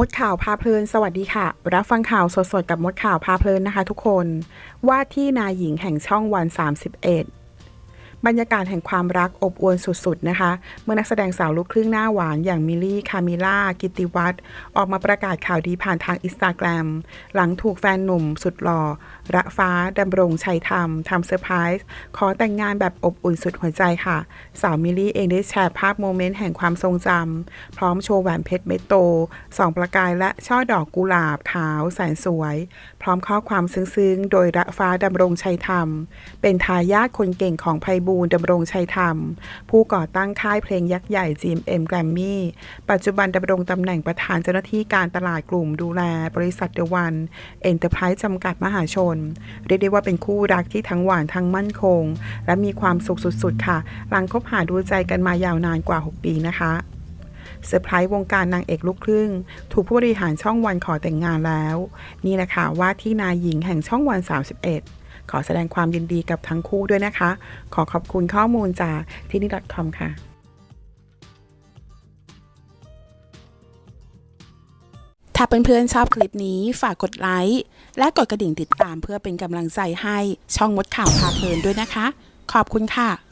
มดข่าวพาเพลินสวัสดีค่ะ รับฟังข่าวสดๆ กับมดข่าวพาเพลินนะคะทุกคน ว่าที่นายหญิงแห่งช่องวัน 31 บรรยากาศแห่งความรักอบอวลสุดๆนะคะ เมื่อนักแสดงสาวลูกครึ่งหน้าหวานอย่างมิลลี่คามิล่ากิติวัฒน์ออกมาประกาศข่าวดีผ่านทางอินสตาแกรมหลังถูกแฟนหนุ่มสุดหล่อระฟ้าดำรงชัยธรรมทำเซอร์ไพรส์ขอแต่งงานแบบอบอุ่นสุดหัวใจค่ะ สาวมิลลี่เองได้แชร์ภาพโมเมนต์แห่งความทรงจำพร้อมโชว์แหวนเพชรเม็ดโตสองประกายและช่อดอกกุหลาบขาวแสนสวย พร้อมข้อความซึ้งๆ โดยระฟ้าดำรงชัยธรรม เป็นทายาทคนเก่งของไพบูลดำรงชัยธรรม ผู้ก่อตั้งค่ายเพลงยักษ์ใหญ่ GMM Grammy ปัจจุบันดำรงตำแหน่งประธานเจ้าหน้าที่การตลาดกลุ่มดูแลบริษัทเดวันเอ็นเตอร์ไพรส์จำกัดมหาชน เรียกได้ว่าเป็นคู่รักที่ทั้งหวานทั้งมั่นคง และมีความสุขสุดๆ ค่ะ หลังคบหาดูใจกันมายาวนานกว่า 6 ปีนะคะเซอร์ไพรส์วงการนางเอกลูกครึ่ง ถูกผู้บริหารช่องวันขอแต่งงานแล้ว นี่แหละค่ะว่าที่นายหญิงแห่งช่องวัน 31 ขอแสดงความยินดีกับทั้งคู่ด้วยนะคะ ขอขอบคุณข้อมูลจากที่นี่ .com ค่ะถ้าเพื่อนๆชอบคลิปนี้ฝากกดไลค์และกดกระดิ่งติดตามเพื่อเป็นกำลังใจให้ช่องมดข่าวพาเพลินด้วยนะคะ ขอบคุณค่ะ